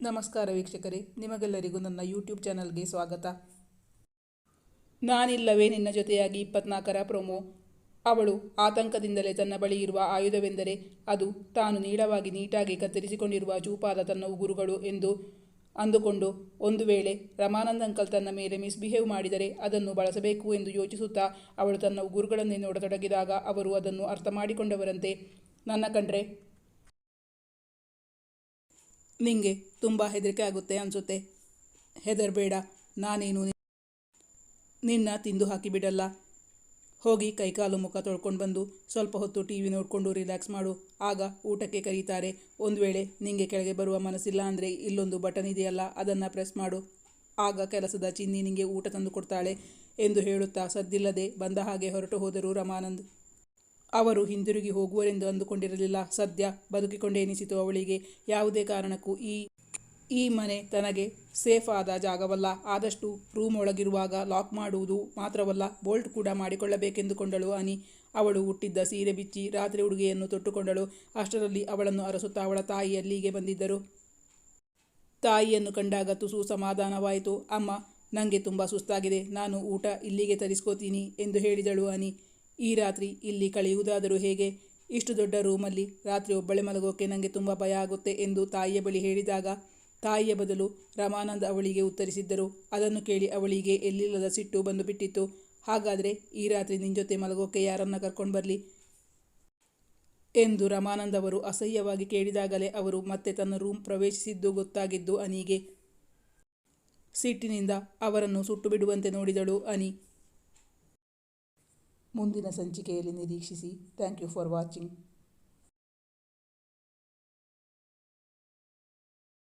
ನಮಸ್ಕಾರ ವೀಕ್ಷಕರೇ, ನಿಮಗೆಲ್ಲರಿಗೂ ನನ್ನ ಯೂಟ್ಯೂಬ್ ಚಾನಲ್ಗೆ ಸ್ವಾಗತ. ನಾನಿಲ್ಲವೇ ನಿನ್ನ ಜೊತೆಯಾಗಿ ಇಪ್ಪತ್ನಾಲ್ಕರ ಪ್ರೊಮೋ ಅವಳು ಆತಂಕದಿಂದಲೇ ತನ್ನ ಬಳಿ ಇರುವ ಆಯುಧವೆಂದರೆ ಅದು ತಾನು ನೀಳವಾಗಿ ನೀಟಾಗಿ ಕತ್ತರಿಸಿಕೊಂಡಿರುವ ಚೂಪಾದ ತನ್ನ ಉಗುರುಗಳು ಎಂದು ಅಂದುಕೊಂಡು ಒಂದು ವೇಳೆ ರಮಾನಂದ ಅಂಕಲ್ ತನ್ನ ಮೇಲೆ ಮಿಸ್ಬಿಹೇವ್ ಮಾಡಿದರೆ ಅದನ್ನು ಬಳಸಬೇಕು ಎಂದು ಯೋಚಿಸುತ್ತಾ ಅವಳು ತನ್ನ ಉಗುರುಗಳನ್ನೇ ನೋಡತೊಡಗಿದಾಗ ಅವರು ಅದನ್ನು ಅರ್ಥ ಮಾಡಿಕೊಂಡವರಂತೆ. ನನ್ನ ಕಂಡ್ರೆ ನಿಂಗೆ ತುಂಬ ಹೆದರಿಕೆ ಆಗುತ್ತೆ ಅನಿಸುತ್ತೆ. ಹೆದರಬೇಡ, ನಾನೇನು ನಿನ್ನ ತಿಂದು ಹಾಕಿಬಿಡಲ್ಲ. ಹೋಗಿ ಕೈಕಾಲು ಮುಖ ತೊಳ್ಕೊಂಡು ಬಂದು ಸ್ವಲ್ಪ ಹೊತ್ತು ಟಿ ವಿ ನೋಡಿಕೊಂಡು ರಿಲ್ಯಾಕ್ಸ್ ಮಾಡು. ಆಗ ಊಟಕ್ಕೆ ಕರೀತಾರೆ. ಒಂದು ವೇಳೆ ನಿಂಗೆ ಕೆಳಗೆ ಬರುವ ಮನಸ್ಸಿಲ್ಲ ಅಂದರೆ ಇಲ್ಲೊಂದು ಬಟನ್ ಇದೆಯಲ್ಲ, ಅದನ್ನು ಪ್ರೆಸ್ ಮಾಡು. ಆಗ ಕೆಲಸದ ಚಿನ್ನಿ ನಿಮಗೆ ಊಟ ತಂದು ಕೊಡ್ತಾಳೆ ಎಂದು ಹೇಳುತ್ತಾ ಸದ್ದಿಲ್ಲದೆ ಬಂದ ಹಾಗೆ ಹೊರಟು ಹೋದರು ರಮಾನಂದ್. ಅವರು ಹಿಂದಿರುಗಿ ಹೋಗುವರೆಂದು ಅಂದುಕೊಂಡಿರಲಿಲ್ಲ. ಸದ್ಯ ಬದುಕಿಕೊಂಡೇ ಎನಿಸಿತು ಅವಳಿಗೆ. ಯಾವುದೇ ಕಾರಣಕ್ಕೂ ಈ ಈ ಮನೆ ತನಗೆ ಸೇಫ್ ಆದ ಜಾಗವಲ್ಲ. ಆದಷ್ಟು ರೂಮ್ ಒಳಗಿರುವಾಗ ಲಾಕ್ ಮಾಡುವುದು ಮಾತ್ರವಲ್ಲ, ಬೋಲ್ಟ್ ಕೂಡ ಮಾಡಿಕೊಳ್ಳಬೇಕೆಂದುಕೊಂಡಳು ಅನಿ ಅವಳು ಹುಟ್ಟಿದ್ದ ಸೀರೆ ಬಿಚ್ಚಿ ರಾತ್ರಿ ಉಡುಗೆಯನ್ನು ತೊಟ್ಟುಕೊಂಡಳು. ಅಷ್ಟರಲ್ಲಿ ಅವಳನ್ನು ಅರಸುತ್ತಾ ಅವಳ ತಾಯಿ ಅಲ್ಲಿಗೆ ಬಂದಿದ್ದರು. ತಾಯಿಯನ್ನು ಕಂಡಾಗ ತುಸು ಸಮಾಧಾನವಾಯಿತು. ಅಮ್ಮ ನನಗೆ ತುಂಬ ಸುಸ್ತಾಗಿದೆ. ನಾನು ಊಟ ಇಲ್ಲಿಗೆ ತರಿಸ್ಕೋತೀನಿ ಎಂದು ಹೇಳಿದಳು ಅನಿ ಈ ರಾತ್ರಿ ಇಲ್ಲಿ ಕಳೆಯುವುದಾದರೂ ಹೇಗೆ? ಇಷ್ಟು ದೊಡ್ಡ ರೂಮಲ್ಲಿ ರಾತ್ರಿ ಒಬ್ಬಳೆ ಮಲಗೋಕೆ ನನಗೆ ತುಂಬ ಭಯ ಆಗುತ್ತೆ ಎಂದು ತಾಯಿಯ ಬಳಿ ಹೇಳಿದಾಗ ತಾಯಿಯ ಬದಲು ರಮಾನಂದ ಅವಳಿಗೆ ಉತ್ತರಿಸಿದ್ದರು. ಅದನ್ನು ಕೇಳಿ ಅವಳಿಗೆ ಎಲ್ಲಿಲ್ಲದ ಸಿಟ್ಟು ಬಂದು ಬಿಟ್ಟಿತ್ತು ಹಾಗಾದರೆ ಈ ರಾತ್ರಿ ನಿನ್ನ ಜೊತೆ ಮಲಗೋಕೆ ಯಾರನ್ನ ಕರ್ಕೊಂಡು ಬರಲಿ? ಎಂದು ರಮಾನಂದ್ ಅವರು ಅಸಹ್ಯವಾಗಿ ಕೇಳಿದಾಗಲೇ ಅವರು ಮತ್ತೆ ತನ್ನ ರೂಮ್ ಪ್ರವೇಶಿಸಿದ್ದು ಗೊತ್ತಾಗಿದ್ದು ಅನಿಗೆ. ಸಿಟ್ಟಿನಿಂದ ಅವರನ್ನು ಸುಟ್ಟು ಬಿಡುವಂತೆ ನೋಡಿದಳು ಅನಿ. ಮುಂದಿನ ಸಂಚಿಕೆಯಲ್ಲಿ ನಿರೀಕ್ಷಿಸಿ. Thank you for watching.